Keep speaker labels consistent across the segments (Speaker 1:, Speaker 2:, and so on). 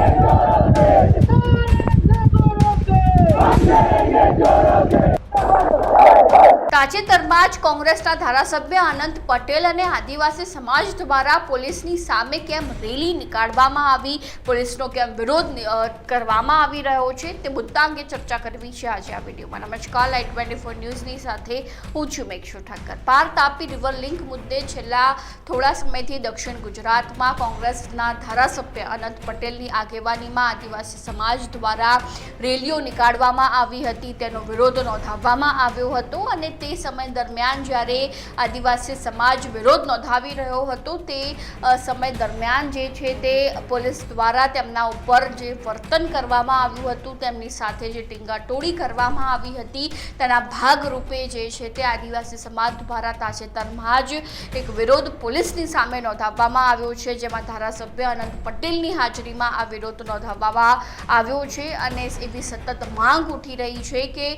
Speaker 1: Yeah. તાજેતરમાં જ કોંગ્રેસના ધારાસભ્ય અનંત પટેલ અને આદિવાસી સમાજ દ્વારા પોલીસની સામે કેમ રેલી નીકાળવામાં આવી, પોલીસનો કેમ વિરોધ કરવામાં આવી રહ્યો છે તે મુદ્દા અંગે ચર્ચા કરવી છે આજે આ વિડીયોમાં. નમસ્કાર લાઈટ ટ્વેન્ટી ફોર ન્યૂઝની સાથે હું છું મેક્ષુ ઠાકર. પાર તાપી રિવર લિંક મુદ્દે છેલ્લા થોડા સમયથી દક્ષિણ ગુજરાતમાં કોંગ્રેસના ધારાસભ્ય અનંત પટેલની આગેવાનીમાં આદિવાસી સમાજ દ્વારા રેલીઓ નીકાળવામાં આવી હતી. તેનો વિરોધ નોંધાવવામાં આવ્યો હતો અને તે સમય દરમિયાન જ્યારે આદિવાસી સમાજ વિરોધ નોંધાવી રહ્યો હતો, તે સમય દરમિયાન જે છે તે પોલીસ દ્વારા તેમના ઉપર જે વર્તન કરવામાં આવ્યું હતું, તેમની સાથે જે ટીંગાટોળી કરવામાં આવી હતી, તેના ભાગરૂપે જે છે તે આદિવાસી સમાજ દ્વારા તાજેતરમાં જ એક વિરોધ પોલીસની સામે નોંધાવવામાં આવ્યો છે, જેમાં ધારાસભ્ય અનંત પટેલની હાજરીમાં આ વિરોધ નોંધાવવામાં આવ્યો છે અને એવી સતત માંગ ઉઠી રહી છે કે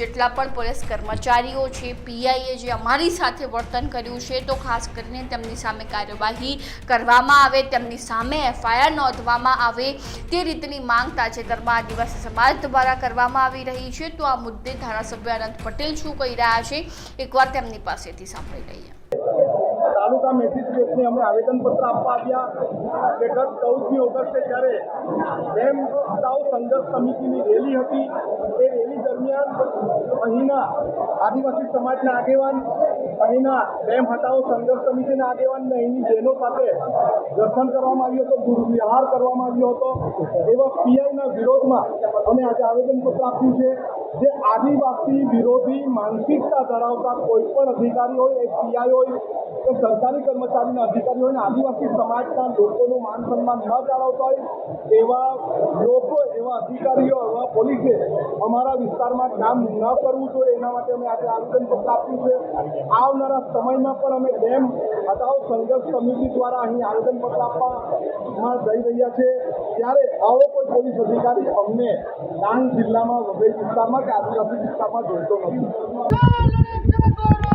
Speaker 1: જેટલા પણ પોલીસ કર્મચારીઓ છે પીઆઈએ જે અમારી સાથે વર્તન કર્યું છે તો ખાસ કરીને તેમની સામે કાર્યવાહી કરવામાં આવે, તેમની સામે એફઆઈઆર નોંધવામાં આવે તે રીતની માંગ તાજેતરમાં આદિવાસી સમાજ દ્વારા કરવામાં આવી રહી છે. તો આ મુદ્દે ધારાસભ્ય અનંત પટેલ શું કહી રહ્યા છે? એકવાર તેમની પાસેથી સાંભળી લઈએ.
Speaker 2: તાલુકા મેજિસ્ટ્રેટને અમે આવેદનપત્ર આપવા આવ્યા. કે ગત ચૌદમી ઓગસ્ટે જ્યારે ડેમ હટાવ સંઘર્ષ સમિતિની રેલી હતી, એ રેલી દરમિયાન અહીંના આદિવાસી સમાજના આગેવાન, અહીંના ડેમ હટાવો સંઘર્ષ સમિતિના આગેવાન ને અહીંની જેલો સાથે દર્શન કરવામાં આવ્યો હતો, દુર્વ્યવહાર કરવામાં આવ્યો હતો, એવા પીઆઈના વિરોધમાં અમે આજે આવેદનપત્ર આપ્યું છે. જે આદિવાસી વિરોધી માનસિકતા ધરાવતા કોઈ પણ અધિકારી હોય એ પીઆઈ હોય, કે સરકારી કર્મચારીના અધિકારી હોય ને આદિવાસી સમાજના લોકોનું માન સન્માન ન જાળવતા હોય, એવા લોકો, એવા અધિકારીઓ, એવા પોલીસે અમારા વિસ્તારમાં કામ ન કરવું જોઈએ. એના માટે અમે આજે આવેદનપત્ર આપ્યું છે. આવનારા સમયમાં પણ અમે ડેમ હટાવ સંઘર્ષ સમિતિ દ્વારા અહીં આવેદનપત્ર આપવામાં જઈ રહ્યા છે. ત્યારે આવો કોઈ પોલીસ અધિકારી અમને ડાંગ જિલ્લામાં વઘઈ વિસ્તારમાં jogador, eu fiz
Speaker 3: de tá então não.